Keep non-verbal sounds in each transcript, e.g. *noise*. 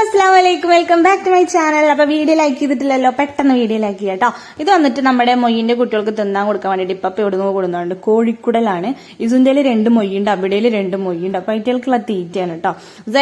അസ്സാം വലൈക്കും welcome back to my channel അപ്പൊ വീഡിയോ ലൈക്ക് ചെയ്തിട്ടില്ലല്ലോ പെട്ടെന്ന് വീഡിയോ ലൈക്ക് ചെയ്യാം കേട്ടോ ഇത് വന്നിട്ട് നമ്മുടെ മൊയ്യിന്റെ കുട്ടികൾക്ക് തിന്നാൻ കൊടുക്കാൻ വേണ്ടിയിട്ട് ഇപ്പൊ എവിടുന്ന് കൊടുക്കുന്നുണ്ട്. കോഴിക്കുടലാണ്. ഇസുന്തയിൽ രണ്ട് മൊയ്യുണ്ട് അവിടെയിൽ രണ്ട് മൊയ്യുണ്ട്. അപ്പൊ അതിറ്റുകൾക്കുള്ള തീറ്റയാണ് കേട്ടോ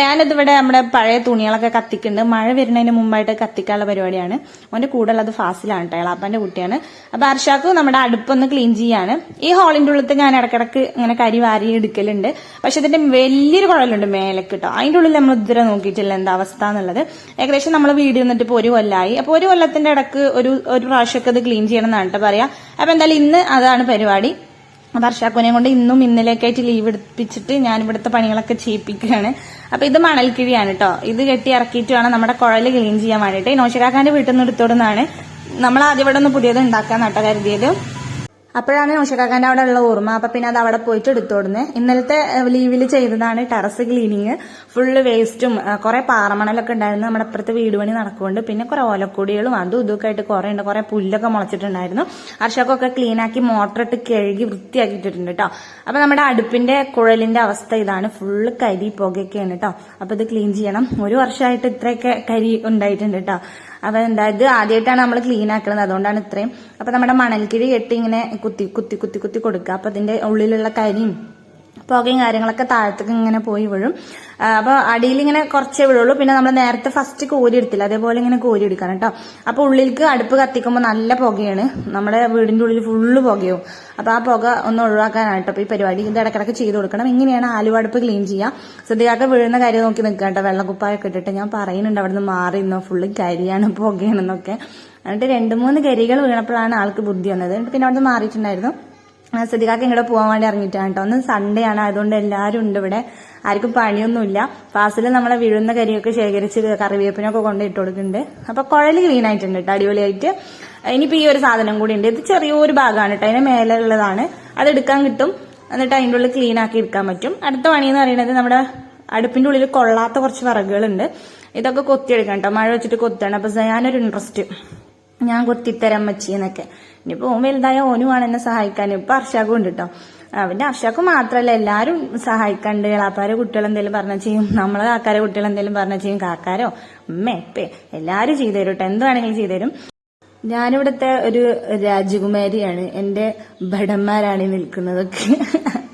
ഞാനത് ഇവിടെ നമ്മുടെ പഴയ തുണികളൊക്കെ കത്തിക്കുന്നുണ്ട്. മഴ വരുന്നതിന് മുമ്പായിട്ട് കത്തിക്കാനുള്ള പരിപാടിയാണ്. അവന്റെ കൂടെ ഉള്ളത് ഫാസിലാണ് കേട്ടോ ഇളാപ്പാന്റെ കുട്ടിയാണ്. അപ്പൊ അർഷാക്ക് നമ്മുടെ അടുപ്പൊന്ന് ക്ലീൻ ചെയ്യാണ്. ഈ ഹോളിന്റെ ഉള്ളിലത്തെ ഞാൻ ഇടക്കിടക്ക് ഇങ്ങനെ കരി വാരി എടുക്കലുണ്ട്. പക്ഷെ അതിന്റെ വലിയൊരു കുഴലുണ്ട് മേലേക്ക് കേട്ടോ അതിന്റെ ഉള്ളിൽ നമ്മൾ ഇതുവരെ നോക്കിയിട്ടില്ല. എന്താ അവസ്ഥ? എന്നുള്ളത്. ഏകദേശം നമ്മൾ വീഡിയോ എന്നിട്ട് ഇപ്പോൾ ഒരു കൊല്ലമായി അപ്പോൾ ഒരു കൊല്ലത്തിന്റെ ഇടയ്ക്ക് ഒരു ഒരു പ്രാവശ്യമൊക്കെ ഇത് ക്ലീൻ ചെയ്യണം എന്നാണ് കേട്ടോ പറയാ. അപ്പോൾ എന്തായാലും ഇന്ന് അതാണ് പരിപാടി. വർഷാക്കുനെയും കൊണ്ട് ഇന്നും ഇന്നലേക്കായിട്ട് ലീവ് എടുപ്പിച്ചിട്ട് ഞാൻ ഇവിടുത്തെ പണികളൊക്കെ ചെയ്യിപ്പിക്കുകയാണ്. അപ്പൊ ഇത് മണൽക്കിഴിയാണ് കേട്ടോ. ഇത് കെട്ടി ഇറക്കിയിട്ട് വേണം നമ്മുടെ കുഴൽ ക്ലീൻ ചെയ്യാൻ വേണ്ടിയിട്ട്. നോശരാക്കാന്റെ വീട്ടിൽ നിന്ന് എടുത്തോടുന്നതാണ്. നമ്മൾ ആദ്യം ഇവിടെ ഒന്ന് പുതിയത് ഉണ്ടാക്കാൻ നട്ടോ കരുതിയത്. അപ്പോഴാണ് ഉഷകാക്കാന്റെ അവിടെ ഉള്ള ഓർമ്മ. അപ്പൊ പിന്നെ അത് അവിടെ പോയിട്ട് എടുത്തോടുന്നത് ഇന്നലത്തെ ലീവിൽ ചെയ്തതാണ് ടെറസ് ക്ലീനിങ്. ഫുള്ള് വേസ്റ്റും കുറെ പാറമണലൊക്കെ ഉണ്ടായിരുന്നു. നമ്മുടെ അപ്പുറത്തെ വീട് പണി നടക്കുന്നുണ്ട്. പിന്നെ കുറെ ഓലക്കൊടികളും അതും ഇതൊക്കെ ആയിട്ട് കുറെ ഉണ്ട്. കുറെ പുല്ലൊക്കെ മുളച്ചിട്ടുണ്ടായിരുന്നു. അർഷക്കൊക്കെ ക്ലീനാക്കി മോട്ടർ ഇട്ട് കഴുകി വൃത്തിയാക്കിയിട്ടുണ്ട് കേട്ടോ അപ്പൊ നമ്മുടെ അടുപ്പിന്റെ കുഴലിന്റെ അവസ്ഥ ഇതാണ്. ഫുള്ള് കരി പുകയൊക്കെയാണ് കേട്ടോ അപ്പൊ ഇത് ക്ലീൻ ചെയ്യണം. ഒരു വർഷമായിട്ട് ഇത്രയൊക്കെ കരി ഉണ്ടായിട്ടുണ്ട് കേട്ടോ അപ്പൊ എന്താ ഇത് ആദ്യമായിട്ടാണ് നമ്മൾ ക്ലീൻ ആക്കുന്നത് അതുകൊണ്ടാണ് ഇത്രയും. അപ്പൊ നമ്മുടെ മണൽക്കിഴി കെട്ടി ഇങ്ങനെ കുത്തി കുത്തി കുത്തി കുത്തി കൊടുക്കുക. അപ്പൊ അതിന്റെ ഉള്ളിലുള്ള കരിയും പുകയും കാര്യങ്ങളൊക്കെ താഴത്തേക്ക് ഇങ്ങനെ പോയി വീഴും. അപ്പൊ അടിയിൽ ഇങ്ങനെ കുറച്ചേ വീഴുള്ളൂ. പിന്നെ നമ്മൾ നേരത്തെ ഫസ്റ്റ് കോരി എടുത്തില്ല അതേപോലെ ഇങ്ങനെ കോരി എടുക്കണം കേട്ടോ. അപ്പൊ ഉള്ളിലേക്ക് അടുപ്പ് കത്തിക്കുമ്പോൾ നല്ല പുകയാണ്. നമ്മുടെ വീടിന്റെ ഉള്ളിൽ ഫുള്ള് പുകയും. അപ്പൊ ആ പുക ഒന്ന് ഒഴിവാക്കാനായിട്ട് ഈ പരിപാടി ഇത് ഇടക്കിടക്ക് ചെയ്ത് കൊടുക്കണം. ഇങ്ങനെയാണ് ആലുവ അടുപ്പ് ക്ലീൻ ചെയ്യുക. ശ്രദ്ധിക്കാക്ക വീഴുന്ന കാര്യം നോക്കി നിൽക്കുക കേട്ടോ. വെള്ളക്കുപ്പായൊക്കെ ഇട്ടിട്ട് ഞാൻ പറയുന്നുണ്ട് അവിടെ നിന്ന് മാറി ഇന്നോ ഫുള്ള് കരിയാണ് പുകയാണെന്നൊക്കെ. എന്നിട്ട് രണ്ട് മൂന്ന് കരികൾ വീണപ്പോഴാണ് ആൾക്ക് ബുദ്ധി വന്നത്. പിന്നെ അവിടെ മാറിയിട്ടുണ്ടായിരുന്നു. ശ്രദ്ധിക്കാക്ക് ഇങ്ങോട്ട് പോകാൻ വേണ്ടി ഇറങ്ങിയിട്ടാണ് കേട്ടോ. ഒന്ന് സൺഡേ ആണ്. അതുകൊണ്ട് എല്ലാവരും ഉണ്ട് ഇവിടെ. ആർക്കും പണിയൊന്നുമില്ല. ഫാസിൽ നമ്മളെ വീഴുന്ന കരിയൊക്കെ ശേഖരിച്ച് കറിവേപ്പിനൊക്കെ കൊണ്ട് ഇട്ട് കൊടുക്കുന്നുണ്ട്. അപ്പൊ കുഴൽ ക്ലീൻ ആയിട്ടുണ്ട് കേട്ടോ അടിപൊളിയായിട്ട്. ഇനിയിപ്പോ ഈ ഒരു സാധനം കൂടി ഉണ്ട്. ഇത് ചെറിയൊരു ഭാഗമാണ് കേട്ടോ. അതിന് മേലെ ഉള്ളതാണ്. അത് എടുക്കാൻ കിട്ടും. എന്നിട്ട് അതിന്റെ ഉള്ളിൽ ക്ലീൻ ആക്കി എടുക്കാൻ പറ്റും. അടുത്ത പണി എന്ന് പറയുന്നത് നമ്മുടെ അടുപ്പിന്റെ ഉള്ളിൽ കൊള്ളാത്ത കുറച്ച് വിറകുകളുണ്ട്. ഇതൊക്കെ കൊത്തിയെടുക്കണം കേട്ടോ. മഴ വെച്ചിട്ട് കൊത്താണ് അപ്പൊ ഞാനൊരു ഇൻട്രസ്റ്റ് ഞാൻ കുത്തിത്തരം മച്ചി എന്നൊക്കെ. ഇനിയിപ്പോ ഓൻ വലുതായ ഓനുമാണ് എന്നെ സഹായിക്കാൻ. ഇപ്പൊ അർഷാക്കും ഉണ്ട് കേട്ടോ അവന്റെ അർഷാക്കും മാത്രല്ല എല്ലാരും സഹായിക്കണ്ട് ഇളാപ്പാരെ കുട്ടികൾ എന്തെങ്കിലും പറഞ്ഞാൽ ചെയ്യും. നമ്മളെ കാക്കാരെ കുട്ടികൾ എന്തെങ്കിലും പറഞ്ഞാൽ ചെയ്യും. കാക്കാരോ? ഉമ്മ എപ്പേ എല്ലാരും ചെയ്തു തരും കേട്ടോ എന്ത് വേണമെങ്കിലും ചെയ്തു തരും. ഞാനിവിടുത്തെ ഒരു രാജകുമാരിയാണ്. എന്റെ ഭടന്മാരാണ് നിൽക്കുന്നതൊക്കെ.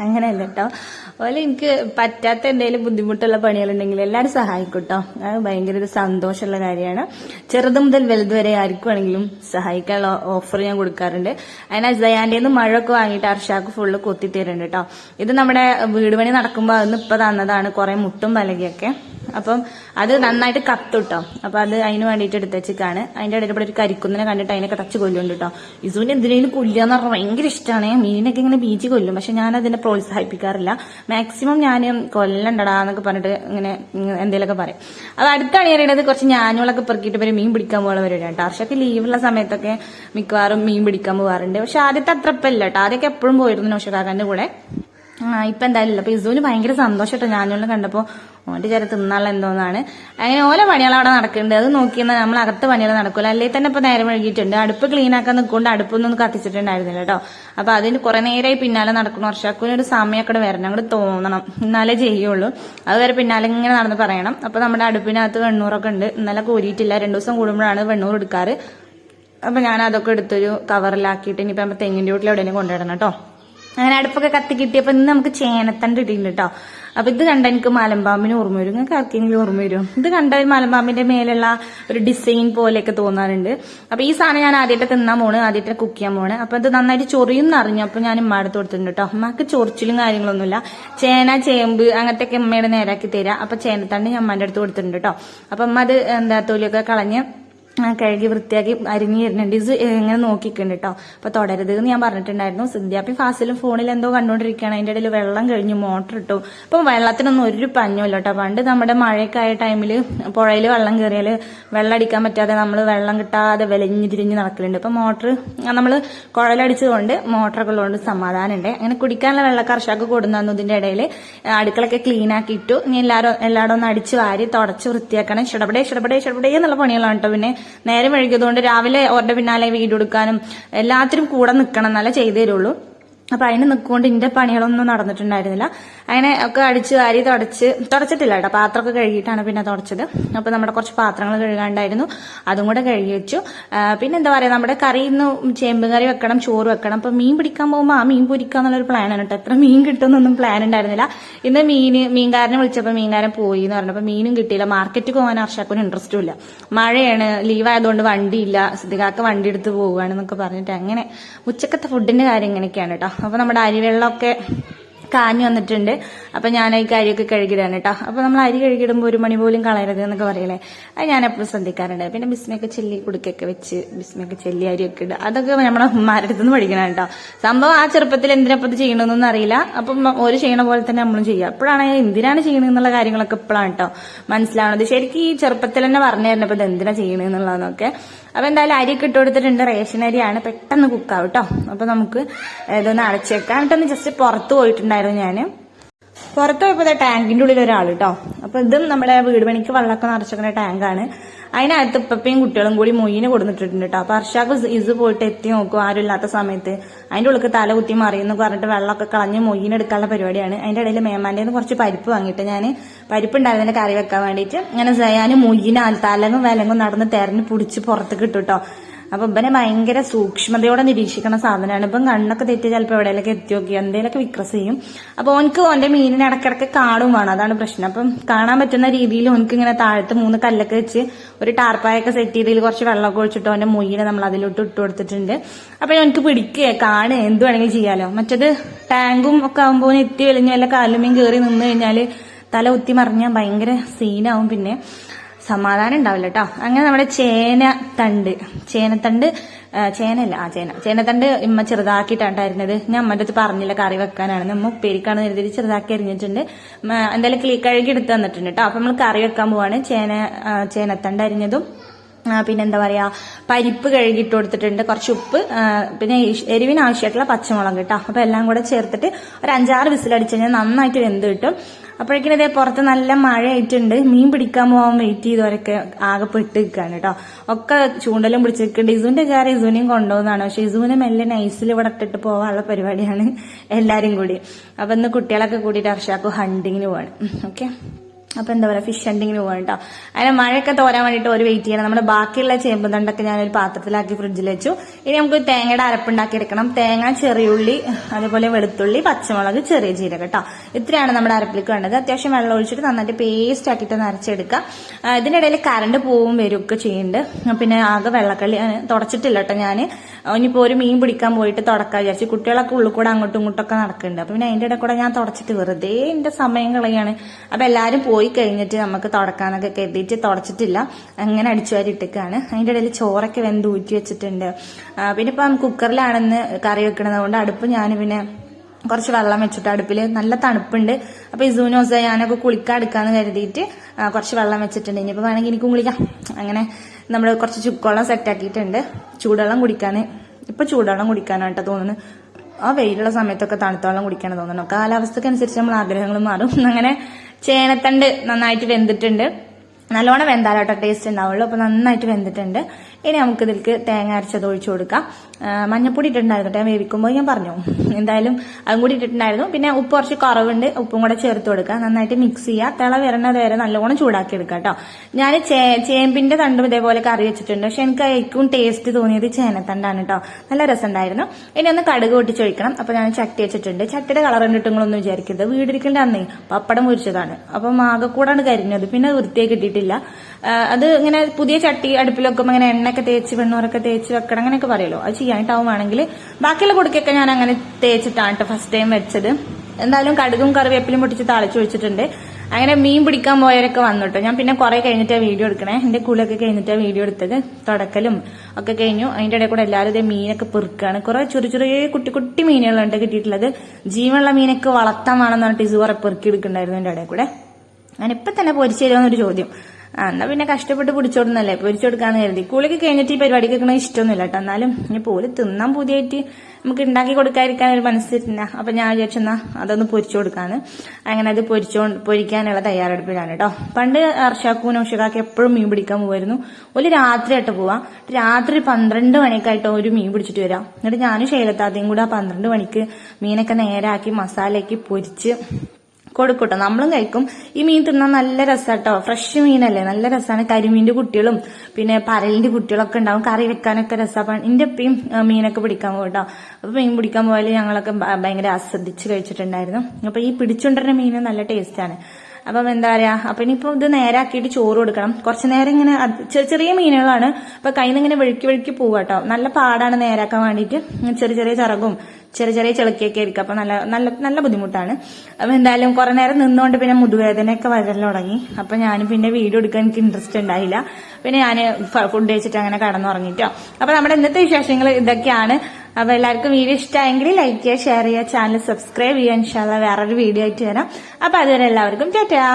അങ്ങനെയല്ല കേട്ടോ അതുപോലെ എനിക്ക് പറ്റാത്ത എന്തെങ്കിലും ബുദ്ധിമുട്ടുള്ള പണികളുണ്ടെങ്കിൽ എല്ലാവരും സഹായിക്കൂട്ടോ. കേട്ടോ അത് ഭയങ്കര ഒരു സന്തോഷമുള്ള കാര്യമാണ്. ചെറുത് മുതൽ വലുത് വരെ ആർക്കുവാണെങ്കിലും സഹായിക്കാനുള്ള ഓഫർ ഞാൻ കൊടുക്കാറുണ്ട്. അതിന് അസയാന്റെ നിന്ന് മഴയൊക്കെ വാങ്ങിയിട്ട് അർഷാക്ക് ഫുള്ള് കൊത്തി തരുന്നുണ്ട് കേട്ടോ ഇത് നമ്മുടെ വീട് പണി നടക്കുമ്പോൾ അതൊന്നും ഇപ്പൊ തന്നതാണ്. കുറെ മുട്ടും പലകയൊക്കെ. അപ്പം അത് നന്നായിട്ട് കത്തുട്ടോ. അപ്പൊ അത് അതിന് വേണ്ടിയിട്ട് എടുത്ത് വെച്ചിട്ടാണ് അതിന്റെ ഇടയിൽ ഒരു കരിക്കുന്നിനെ കണ്ടിട്ട് അതിനൊക്കെ ടച്ച് കൊല്ലുണ്ട് കേട്ടോ ഇസുവിന് എന്തിനേലും കൊല്ലുക പറഞ്ഞാൽ ഭയങ്കര ഇഷ്ടമാണ് മീനിനൊക്കെ ഇങ്ങനെ ബീച്ച് കൊല്ലും. പക്ഷെ ഞാൻ അതിനെ പ്രോത്സാഹിപ്പിക്കാറില്ല. മാക്സിമം ഞാൻ കൊല്ലണ്ടടാ എന്നൊക്കെ പറഞ്ഞിട്ട് ഇങ്ങനെ എന്തെങ്കിലുമൊക്കെ പറയും. അത് അടുത്താണ് ഞാൻ അറിയണത് കുറച്ച് ഞാനുകളൊക്കെ പെറുക്കിയിട്ട് വരെ മീൻ പിടിക്കാൻ പോകുന്ന പരിപാടിയാണ് കേട്ടോ വർഷമൊക്കെ ലീവുള്ള സമയത്തൊക്കെ മിക്കവാറും മീൻ പിടിക്കാൻ പോകാറുണ്ട് പക്ഷെ ആദ്യത്തെ അത്ര ഇപ്പല്ല കേട്ടോ ആദ്യമൊക്കെ എപ്പോഴും പോയിരുന്നു നൗഷകാക്കാന്റെ കൂടെ. ഇപ്പൊ എന്തായാലും ഇല്ല. അപ്പൊ ഇസുവിന് ഭയങ്കര സന്തോഷം കേട്ടോ ഞാനുകൊണ്ട് കണ്ടപ്പോ. ഓന്റെ ചേരം തിന്നാളെ എന്തോന്നാണ്. അങ്ങനെ ഓല പണികൾ അവിടെ നടക്കുന്നുണ്ട് അത് നോക്കിയാൽ നമ്മൾ അകത്ത് പണികൾ നടക്കില്ല അല്ലേ തന്നെ ഇപ്പൊ നേരം വൈകിയിട്ടുണ്ട്. അടുപ്പ് ക്ലീൻ ആക്കാൻ നിൽക്കൊണ്ട് അടുപ്പൊന്നും കത്തിച്ചിട്ടുണ്ടായിരുന്നില്ല കേട്ടോ. അപ്പൊ അതിന് കുറെ നേരമായി പിന്നാലെ നടക്കണം വർഷാക്കൂന് ഒരു സമയമൊക്കെ വരണം. അങ്ങോട്ട് തോന്നണം. എന്നാലേ ചെയ്യുള്ളൂ. അതുവരെ പിന്നാലെ ഇങ്ങനെ നടന്ന് പറയണം. അപ്പൊ നമ്മുടെ അടുപ്പിനകത്ത് വെണ്ണൂറൊക്കെ ഉണ്ട്. ഇന്നലെ കോരിയിട്ടില്ല. രണ്ടു ദിവസം കൂടുമ്പോഴാണ് വെണ്ണൂർ എടുക്കാറ്. അപ്പൊ ഞാൻ അതൊക്കെ എടുത്തൊരു കവറിലാക്കിയിട്ട് ഇനിയിപ്പോ നമ്മൾ തെങ്ങിന്റെ വീട്ടിൽ എവിടെയെങ്കിലും കൊണ്ടുവരണം കേട്ടോ. അങ്ങനെ അടുപ്പൊക്കെ കത്തി കിട്ടിയപ്പോ ഇന്ന് നമുക്ക് ചേനത്തണ്ട് ഇട്ടിട്ടുണ്ട് കേട്ടോ. അപ്പൊ ഇത് കണ്ട എനിക്ക് മലമ്പാമ്പിന് ഓർമ്മ വരും. നിങ്ങൾക്ക് ആർക്കെങ്കിലും ഓർമ്മ വരും ഇത് കണ്ട മലമ്പാമ്പിന്റെ മേലുള്ള ഒരു ഡിസൈൻ പോലെയൊക്കെ തോന്നാറുണ്ട്. അപ്പൊ ഈ സാധനം ഞാൻ ആദ്യമായിട്ട് തിന്നാൻ പോണ്. ആദ്യമായിട്ട് കുക്ക് ചെയ്യാൻ പോണ്. അപ്പൊ ഇത് നന്നായിട്ട് ചൊറിയും അറിഞ്ഞു. അപ്പൊ ഞാൻ ഉമ്മടുത്ത് കൊടുത്തിട്ടുണ്ട് കേട്ടോ അമ്മയ്ക്ക് ചൊറിച്ചിലും കാര്യങ്ങളൊന്നുമില്ല. ചേന ചേമ്പ് അങ്ങനത്തെ ഒക്കെ അമ്മയുടെ നേരാക്കി തരാം. അപ്പൊ ചേനത്തണ്ട് ഞാൻ അമ്മാന്റെ അടുത്ത് കൊടുത്തിട്ടുണ്ട് കേട്ടോ അപ്പൊ അമ്മ അത് എന്താ തൊലിയൊക്കെ കളഞ്ഞ് കഴുകി വൃത്തിയാക്കി അരിഞ്ഞു തരുന്നുണ്ട് ഇത് ഇങ്ങനെ നോക്കിക്കുന്നുണ്ട് കേട്ടോ അപ്പൊ തുടരുത് എന്ന് ഞാൻ പറഞ്ഞിട്ടുണ്ടായിരുന്നു. സിന്ധ്യാപ്പി ഫാസിലും ഫോണിൽ എന്തോ കണ്ടുകൊണ്ടിരിക്കുകയാണ് അതിന്റെ ഇടയിൽ വെള്ളം കഴിഞ്ഞു മോട്ടർ ഇട്ടു. അപ്പൊ വെള്ളത്തിനൊന്നും ഒരു പഞ്ഞുമില്ല കേട്ടോ പണ്ട് നമ്മുടെ മഴയൊക്കെ ആയ ടൈമിൽ പുഴയിൽ വെള്ളം കയറിയാൽ വെള്ളം അടിക്കാൻ പറ്റാതെ നമ്മൾ വെള്ളം കിട്ടാതെ വിലഞ്ഞു തിരിഞ്ഞ് നടക്കലുണ്ട്. ഇപ്പൊ മോട്ടർ നമ്മൾ കുഴലടിച്ചതുകൊണ്ട് മോട്ടറൊക്കെ ഉള്ളതുകൊണ്ട് സമാധാനമുണ്ട്. അങ്ങനെ കുടിക്കാനുള്ള വെള്ളം കർഷകർക്ക് കൊടുന്നു ഇതിന്റെ ഇടയിൽ. അടുക്കളൊക്കെ ക്ലീൻ ആക്കി ഇട്ടു. ഇനി എല്ലാവരും എല്ലായിടും ഒന്ന് അടിച്ച് വാരി തുടച്ച് വൃത്തിയാക്കണം. ഷടപടേ ഷടപടേ ഷടപടേ എന്നുള്ള പണികളാണ് കേട്ടോ പിന്നെ നേരം വഴുകിയതുകൊണ്ട് രാവിലെ അവരുടെ പിന്നാലെ വീഡിയോ എടുക്കാനും എല്ലാത്തിനും കൂടെ നിൽക്കണം എന്നാലേ ചെയ്തു തരുള്ളൂ അപ്പൊ അതിന് നിൽക്കൊണ്ട് ഇന്റെ പണികളൊന്നും നടന്നിട്ടുണ്ടായിരുന്നില്ല. അങ്ങനെ ഒക്കെ അടിച്ച് വാരി തുടച്ച് തുടച്ചിട്ടില്ല കേട്ടോ. പാത്രമൊക്കെ കഴുകിയിട്ടാണ് പിന്നെ തുടച്ചത്. അപ്പൊ നമ്മുടെ കുറച്ച് പാത്രങ്ങൾ കഴുകാണ്ടായിരുന്നു. അതും കൂടെ കഴുകി വെച്ചു. പിന്നെ എന്താ പറയാ നമ്മുടെ കറി ഇന്ന് ചേമ്പ് കറി വെക്കണം ചോറ് വെക്കണം. അപ്പൊ മീൻ പിടിക്കാൻ പോകുമ്പോൾ ആ മീൻ പൊരിക്കുക എന്നുള്ളൊരു പ്ലാനാണ് കേട്ടോ. എത്ര മീൻ കിട്ടുമെന്നൊന്നും പ്ലാൻ ഉണ്ടായിരുന്നില്ല. ഇന്ന് മീന് മീൻകാരനെ വിളിച്ചപ്പോൾ മീൻകാരൻ പോയി എന്ന് പറഞ്ഞപ്പോൾ മീനും കിട്ടിയില്ല. മാർക്കറ്റിൽ പോകാൻ അർഷാക്കൊരു ഇൻട്രസ്റ്റും ഇല്ല. മഴയാണ്. ലീവ് ആയതുകൊണ്ട് വണ്ടിയില്ല. സിദ്ധികാക്ക് വണ്ടി എടുത്ത് പോവുകയാണെന്നൊക്കെ പറഞ്ഞിട്ട് അങ്ങനെ ഉച്ചക്കത്തെ ഫുഡിന്റെ കാര്യം ഇങ്ങനെയൊക്കെയാണ് കേട്ടോ. അപ്പൊ നമ്മുടെ അരിവെള്ളമൊക്കെ കാഞ്ഞു വന്നിട്ടുണ്ട്. അപ്പൊ ഞാൻ ഈ കാര്യമൊക്കെ കഴുകിടാണ് കേട്ടോ അപ്പൊ നമ്മൾ അരി കഴുകിടുമ്പോൾ ഒരു മണി പോലും കളയരുത് എന്നൊക്കെ പറയലേ അത് ഞാൻ എപ്പോഴും ശ്രദ്ധിക്കാറുണ്ട്. പിന്നെ ബിസ്മയൊക്കെ ചെല്ലി കുടുക്കൊക്കെ വെച്ച് ബിസ്മയൊക്കെ ചെല്ലി അരിയൊക്കെ ഇടുക. അതൊക്കെ നമ്മുടെ ഉമ്മാരുടെ അടുത്ത് നിന്ന് പഠിക്കണം കേട്ടോ സംഭവം ആ ചെറുപ്പത്തിൽ എന്തിനപ്പം ചെയ്യണമെന്നൊന്നും അറിയില്ല. അപ്പം ഒരു ചെയ്യണ പോലെ തന്നെ നമ്മളും ചെയ്യുക അപ്പോഴാണ് എന്തിനാണ് ചെയ്യണമെന്നുള്ള കാര്യങ്ങളൊക്കെ ഇപ്പോഴാണ് കേട്ടോ മനസ്സിലാവുന്നത് ശരിക്കും ഈ ചെറുപ്പത്തിൽ തന്നെ പറഞ്ഞു തരുന്നപ്പോൾ എന്തിനാ ചെയ്യണമെന്നുള്ളതെന്നൊക്കെ അപ്പൊ എന്തായാലും അരിയൊക്കെ ഇട്ട് കൊടുത്തിട്ടുണ്ട്. റേഷൻ അരിയാണ് പെട്ടെന്ന് കുക്കാവും കേട്ടോ അപ്പൊ നമുക്ക് ഇതൊന്ന് അടച്ചേക്കാം എന്നിട്ടൊന്ന് ജസ്റ്റ് പുറത്ത് പോയിട്ടുണ്ടായിരുന്നു. ഞാൻ. പുറത്ത് പോയപ്പോൾ ദേ ടാങ്കിന്റെ ഉള്ളിൽ ഒരാൾ കേട്ടോ അപ്പൊ ഇതും നമ്മുടെ വീട് പണിക്ക് വെള്ളമൊക്കെ നിറച്ചിരിക്കുന്ന ടാങ്കാണ്. അതിനകത്ത് ഇപ്പപ്പയും കുട്ടികളും കൂടി മൊയ്യിനെ കൊടുത്തിട്ടുണ്ട് കേട്ടോ അപ്പൊ അർഷാക്ക് ഇത് പോയിട്ട് എത്തി നോക്കും ആരും ഇല്ലാത്ത സമയത്ത്. അതിന്റെ ഉള്ളിൽ തല കുത്തി മറിയെന്ന് പറഞ്ഞിട്ട് വെള്ളമൊക്കെ കളഞ്ഞ് മൊയ്യിനെ എടുക്കാനുള്ള പരിപാടിയാണ്. അതിന്റെ ഇടയിൽ മേമാന്റെ കുറച്ച് പരിപ്പ് വാങ്ങിയിട്ട് ഞാൻ പരിപ്പ് ഉണ്ടായിരുന്നതിന്റെ കറി വെക്കാൻ വേണ്ടിയിട്ട് അങ്ങനെ സയാനും മൊയ്യിനെ തലങ്ങും വിലങ്ങും നടന്ന് തെരഞ്ഞ് പിടിച്ച് പുറത്തേക്ക് ഇട്ടു കേട്ടോ അപ്പൊ ഇവനെ ഭയങ്കര സൂക്ഷ്മതയോടെ നിരീക്ഷിക്കുന്ന സാധനമാണ്. ഇപ്പം കണ്ണൊക്കെ തെറ്റി ചിലപ്പോൾ എവിടെയൊക്കെ എത്തി നോക്കി എന്തെങ്കിലുമൊക്കെ വിക്രസ് ചെയ്യും. അപ്പൊ ഓനക്ക് ഓന്റെ മീനിനെ ഇടക്കിടക്ക് കാണും വേണം. അതാണ് പ്രശ്നം. അപ്പം കാണാൻ പറ്റുന്ന രീതിയിൽ ഓനക്ക് ഇങ്ങനെ താഴത്ത് മൂന്ന് കല്ലൊക്കെ വെച്ച് ഒരു ടാർപ്പായൊക്കെ സെറ്റ് ചെയ്തതിൽ കുറച്ച് വെള്ളമൊക്കെ ഒഴിച്ചിട്ട് ഓന്റെ മൊയ്യിനെ നമ്മൾ അതിലോട്ട് ഇട്ട് കൊടുത്തിട്ടുണ്ട്. അപ്പൊ ഓനക്ക് പിടിക്കുക കാണുക എന്ത് വേണമെങ്കിലും ചെയ്യാലോ. മറ്റത് ടാങ്കും ഒക്കെ ആകുമ്പോൾ എത്തി വലിഞ്ഞ വല്ല കാലുമീൻ കയറി നിന്ന് കഴിഞ്ഞാൽ തല കുത്തി മറിഞ്ഞാൽ ഭയങ്കര സീനാവും പിന്നെ. സമാധാനം ഉണ്ടാവില്ല കേട്ടോ അങ്ങനെ നമ്മുടെ ചേന തണ്ട്. ചേനത്തണ്ട് ആ, ചേനയല്ല ആ ചേന. ചേനത്തണ്ട് ഇമ്മ ചെറുതാക്കിയിട്ടാണ്ടായിരുന്നത് ഞാൻ അമ്മന്റെ അടുത്ത് പറഞ്ഞില്ല കറി വെക്കാനാണ്. നമ്മ ഉപ്പേരിക്കാണ് കരുതി ചെറുതാക്കി അരിഞ്ഞിട്ടുണ്ട്. എന്തായാലും ക്ലീ കഴുകി എടുത്ത് തന്നിട്ടുണ്ട് കേട്ടോ അപ്പം നമ്മൾ കറി വെക്കാൻ പോവാണ്. ചേന ചേനത്തണ്ട് അരിഞ്ഞതും പിന്നെ എന്താ പറയുക പരിപ്പ് കഴുകിയിട്ട് കൊടുത്തിട്ടുണ്ട്. കുറച്ച് ഉപ്പ് പിന്നെ എരിവിന് ആവശ്യമായിട്ടുള്ള പച്ചമുളക് കേട്ടോ അപ്പോൾ എല്ലാം കൂടെ ചേർത്തിട്ട് ഒരു അഞ്ചാറ് വിസിലടിച്ച് കഴിഞ്ഞാൽ നന്നായിട്ട് വെന്ത് കിട്ടും. അപ്പോഴേക്കും ഇതേ പുറത്ത് നല്ല മഴയായിട്ടുണ്ട്. മീൻ പിടിക്കാൻ പോകാൻ വെയിറ്റ് ചെയ്തവരൊക്കെ ആകെ പെട്ട് നിൽക്കുകയാണ് കേട്ടോ ഒക്കെ ചൂണ്ടലും പിടിച്ചിട്ടുണ്ട്. ഇസുവിന്റെ കാര്യം ഇസുവിനെയും കൊണ്ടുപോകുന്നതാണ്. പക്ഷെ ഇസുവിനെ മെല്ലെ നൈസിൽ ഇവിടെ ഇട്ടിട്ട് പോകാനുള്ള പരിപാടിയാണ് എല്ലാരും കൂടി. അപ്പൊ ഇന്ന് കുട്ടികളൊക്കെ കൂടിയിട്ട് അർഷാക്കു ഹണ്ടിങ്ങിന് പോവാണ്. ഓക്കെ അപ്പൊ എന്താ പറയാ ഫിഷ് ഹണ്ടിങ്ങിന് പോകണം കേട്ടോ അതിന് മഴയൊക്കെ തോരാൻ വേണ്ടിയിട്ട് ഒരു വെയിറ്റ് ചെയ്യണം. നമ്മുടെ ബാക്കിയുള്ള ചേമ്പ് തണ്ടൊക്കെ ഞാനൊരു പാത്രത്തിലാക്കി ഫ്രിഡ്ജിൽ വെച്ചു. ഇനി നമുക്ക് തേങ്ങയുടെ അരപ്പുണ്ടാക്കി എടുക്കണം. തേങ്ങ ചെറിയുള്ളി അതുപോലെ വെളുത്തുള്ളി പച്ചമുളക് ചെറിയ ജീരകം കേട്ടോ ഇത്രയാണ് നമ്മുടെ അരപ്പിലേക്ക് വേണ്ടത്. അത്യാവശ്യം വെള്ളം ഒഴിച്ചിട്ട് നന്നായിട്ട് പേസ്റ്റ് ആക്കിയിട്ട് നരച്ചെടുക്കുക ഇതിനിടയിൽ കറണ്ട് പോവും വരുമൊക്കെ ചെയ്യുന്നുണ്ട്. പിന്നെ ആകെ വെള്ളക്കളി ആ, തുടച്ചിട്ടില്ല കേട്ടോ ഞാൻ ഇനിയിപ്പോ ഒരു മീൻ പിടിക്കാൻ പോയിട്ട് തുടക്കാൻ വിചാരിച്ചു. കുട്ടികളൊക്കെ ഉള്ളിൽ കൂടെ അങ്ങോട്ടും ഇങ്ങോട്ടൊക്കെ നടക്കുന്നുണ്ട്. അപ്പൊ പിന്നെ അതിന്റെ ഇടയിൽ കൂടെ ഞാൻ തുടച്ചിട്ട് വെറുതെ എന്റെ സമയം കളയാണ്. അപ്പൊ എല്ലാരും പോയി കഴിഞ്ഞിട്ട് നമുക്ക് തുടക്കാനൊക്കെ കരുതിയിട്ട് തുടച്ചിട്ടില്ല. അങ്ങനെ അടിച്ചു വാരി ഇട്ടേക്കാണ് അതിന്റെ ഇടയിൽ ചോറൊക്കെ വെന്ത് ഊറ്റി വെച്ചിട്ടുണ്ട്. പിന്നെ ഇപ്പം കുക്കറിലാണെന്ന് കറി വെക്കണത് കൊണ്ട് അടുപ്പ് ഞാൻ പിന്നെ കുറച്ച് വെള്ളം വെച്ചിട്ട് അടുപ്പിൽ നല്ല തണുപ്പുണ്ട്. അപ്പൊ ഇസൂനോസ ഞാനൊക്കെ കുളിക്കാൻ എടുക്കാന്ന് കരുതിയിട്ട് കുറച്ച് വെള്ളം വെച്ചിട്ടുണ്ട്. ഇനിയിപ്പോൾ വേണമെങ്കിൽ എനിക്കും കുളിക്കാം. അങ്ങനെ നമ്മൾ കുറച്ച് ചുക്കുവെള്ളം സെറ്റാക്കിയിട്ടുണ്ട് ചൂടുവെള്ളം കുടിക്കാൻ ഇപ്പം ചൂടുവെള്ളം കുടിക്കാനാണ് കേട്ടോ തോന്നുന്നു ആ വെയിലുള്ള സമയത്തൊക്കെ തണുത്ത വെള്ളം കുടിക്കണം തോന്നുന്നു കാലാവസ്ഥക്കനുസരിച്ച് നമ്മൾ ആഗ്രഹങ്ങൾ മാറും. *laughs* അങ്ങനെ ചേനത്തണ്ട് നന്നായിട്ട് വെന്തിട്ടുണ്ട്. നല്ലോണം വെന്താലോട്ടോ ടേസ്റ്റ് ഉണ്ടാവുള്ളൂ അപ്പൊ നന്നായിട്ട് വെന്തിട്ടുണ്ട്. ഇനി നമുക്ക് ഇതിലേക്ക് തേങ്ങ അരച്ചത് ഒഴിച്ചു കൊടുക്കാം. മഞ്ഞപ്പൊടി ഇട്ടിട്ടുണ്ടായിരുന്നു ഞാൻ വേവിക്കുമ്പോൾ ഞാൻ പറഞ്ഞു. എന്തായാലും അതും കൂടി ഇട്ടിട്ടുണ്ടായിരുന്നു. പിന്നെ ഉപ്പ് കുറച്ച് കുറവുണ്ട്. ഉപ്പും കൂടെ ചേർത്ത് കൊടുക്കുക നന്നായിട്ട് മിക്സ് ചെയ്യുക തിള വരണത് വരെ നല്ലോണം ചൂടാക്കി എടുക്കുക കേട്ടോ. ഞാൻ ചേമ്പിന്റെ തണ്ടും ഇതേപോലെ കറി വെച്ചിട്ടുണ്ട്. പക്ഷെ എനിക്ക് ഏറ്റവും ടേസ്റ്റ് തോന്നിയത് ചേനത്തണ്ടാണ് കേട്ടോ. നല്ല രസമുണ്ടായിരുന്നു. ഇനി ഒന്ന് കടുക് പൊട്ടിച്ചൊഴിക്കണം. അപ്പൊ ഞാൻ ചട്ടി വെച്ചിട്ടുണ്ട്. ചട്ടിയുടെ കളർ കണ്ടിട്ട് നിങ്ങളൊന്നും വിചാരിക്കരുത്. വീടിരിക്കേണ്ട അന്നേ പപ്പടം മുരിച്ചതാണ്. അപ്പം ആകെ കരിഞ്ഞത്. പിന്നെ വൃത്തിയായി കിട്ടിയിട്ടില്ല. ആ, അത് ഇങ്ങനെ പുതിയ ചട്ടി അടുപ്പിലൊക്കെ ഇങ്ങനെ എണ്ണയൊക്കെ തേച്ച് വെണ്ണൂറൊക്കെ തേച്ച് വെക്കണം അങ്ങനെയൊക്കെ പറയുമല്ലോ അത് ചെയ്യാനായിട്ടാവുകയാണെങ്കിൽ ബാക്കിയുള്ള കുടുക്കൊക്കെ ഞാൻ അങ്ങനെ തേച്ചിട്ടാണ് ഫസ്റ്റ് ടൈം വെച്ചത്. എന്തായാലും കടുകും കറിവേപ്പിലും പൊട്ടിച്ച് തളച്ചു വെച്ചിട്ടുണ്ട് അങ്ങനെ മീൻ പിടിക്കാൻ പോയവരൊക്കെ വന്നിട്ടോ ഞാൻ പിന്നെ കുറെ കഴിഞ്ഞിട്ടാ വീഡിയോ എടുക്കണേ. എന്റെ കുളിയൊക്കെ കഴിഞ്ഞിട്ടാ വീഡിയോ എടുത്തത്. തുടക്കലും ഒക്കെ കഴിഞ്ഞു. അതിന്റെ ഇടയിൽ കൂടെ എല്ലാവരും ഇതേ മീനൊക്കെ പെറുക്കാണ്. കുറെ ചെറിയ ചെറിയ കുട്ടി കുട്ടി മീനുകളുണ്ട് കിട്ടിയിട്ടുള്ളത്. ജീവനുള്ള മീനൊക്കെ വളർത്താൻ വേണമെന്ന് പറഞ്ഞിട്ട് കുറെ പെറുക്കി എടുക്കണ്ടായിരുന്നു എന്റെ ഇടയിൽ കൂടെ. ഞാൻ ഇപ്പൊ തന്നെ പൊരിച്ചു തരുമെന്നൊരു ചോദ്യം. ആ എന്നാ പിന്നെ കഷ്ടപ്പെട്ട് പിടിച്ചോടുന്നല്ലേ? പൊരിച്ചു കൊടുക്കാന്ന് കരുതി. കുളിക്ക് കഴിഞ്ഞിട്ട് ഈ പരിപാടി കേൾക്കണ ഇഷ്ടമൊന്നുമില്ല കേട്ടോ എന്നാലും ഇനി പോലും തിന്നാൻ പുതിയായിട്ട് നമുക്ക് ഉണ്ടാക്കി കൊടുക്കാതിരിക്കാൻ ഒരു മനസ്സില്ല അപ്പൊ ഞാൻ വിചാരിച്ചെന്നാ അതൊന്ന് പൊരിച്ചു കൊടുക്കാന്ന് അങ്ങനെ അത് പൊരിച്ചോ പൊരിക്കാനുള്ള തയ്യാറെടുപ്പിലാണ് കേട്ടോ പണ്ട് അർഷാക്കും ഉഷകാക്കും എപ്പോഴും മീൻ പിടിക്കാൻ പോകുമായിരുന്നു ഒരു രാത്രി ആയിട്ട് പോവാം രാത്രി പന്ത്രണ്ട് മണിക്കായിട്ടോ ഒരു മീൻ പിടിച്ചിട്ട് വരാം. എന്നിട്ട് ഞാനും ശൈലത്താദ്യം കൂടെ ആ പന്ത്രണ്ട് മണിക്ക് മീനൊക്കെ നേരാക്കി മസാലയാക്കി പൊരിച്ച് കൊടുക്കൂട്ടോ. നമ്മളും കഴിക്കും. ഈ മീൻ തിന്നാൻ നല്ല രസാട്ടോ. ഫ്രഷ് മീനല്ലേ? നല്ല രസമാണ് കരിമീന്റെ കുട്ടികളും പിന്നെ പരലിന്റെ കുട്ടികളൊക്കെ ഉണ്ടാവും. കറി വെക്കാനൊക്കെ രസമാണ് എന്റെ ഉപ്പയും മീനൊക്കെ പിടിക്കാൻ പോകും കേട്ടോ അപ്പൊ മീൻ പിടിക്കാൻ പോയാൽ ഞങ്ങളൊക്കെ ഭയങ്കര ആസ്വദിച്ച് കഴിച്ചിട്ടുണ്ടായിരുന്നു. അപ്പൊ ഈ പിടിച്ചുകൊണ്ടിരുന്ന മീൻ നല്ല ടേസ്റ്റാണ്. അപ്പം എന്താ പറയാ അപ്പൊ ഇനിയിപ്പോ ഇത് നേരാക്കിയിട്ട് ചോറ് കൊടുക്കണം. കുറച്ച് നേരം ഇങ്ങനെ ചെറിയ ചെറിയ മീനുകളാണ്. അപ്പൊ കയ്യിൽ നിന്ന് ഇങ്ങനെ വെഴുക്കി വെഴുക്കി പോവാട്ടോ. നല്ല പാടാണ് നേരാക്കാൻ വേണ്ടിയിട്ട് ചെറിയ ചെറിയ ചിറകും ചെറിയ ചെറിയ ചെളുക്കിയൊക്കെ ആയിരിക്കും. അപ്പൊ നല്ല നല്ല നല്ല ബുദ്ധിമുട്ടാണ്. അപ്പൊ എന്തായാലും കുറെ നേരം നിന്നുകൊണ്ട് പിന്നെ മുതുവേദനയൊക്കെ വരൽ തുടങ്ങി. അപ്പൊ ഞാൻ പിന്നെ വീഡിയോ എടുക്കാൻ എനിക്ക് ഇൻട്രസ്റ്റ് ഉണ്ടായില്ല. പിന്നെ ഞാൻ ഫുഡ് കഴിച്ചിട്ട് അങ്ങനെ കടന്നുറങ്ങിട്ടോ. അപ്പൊ നമ്മുടെ ഇന്നത്തെ വിശേഷങ്ങൾ ഇതൊക്കെയാണ്. അപ്പൊ എല്ലാവർക്കും വീഡിയോ ഇഷ്ടമായെങ്കിൽ ലൈക്ക് ചെയ്യുക ഷെയർ ചെയ്യുക ചാനൽ സബ്സ്ക്രൈബ് ചെയ്യുക ഇൻഷാല്ല വേറൊരു വീഡിയോ ആയിട്ട് വരാം. അപ്പൊ അതുവരെ എല്ലാവർക്കും ടാറ്റാ.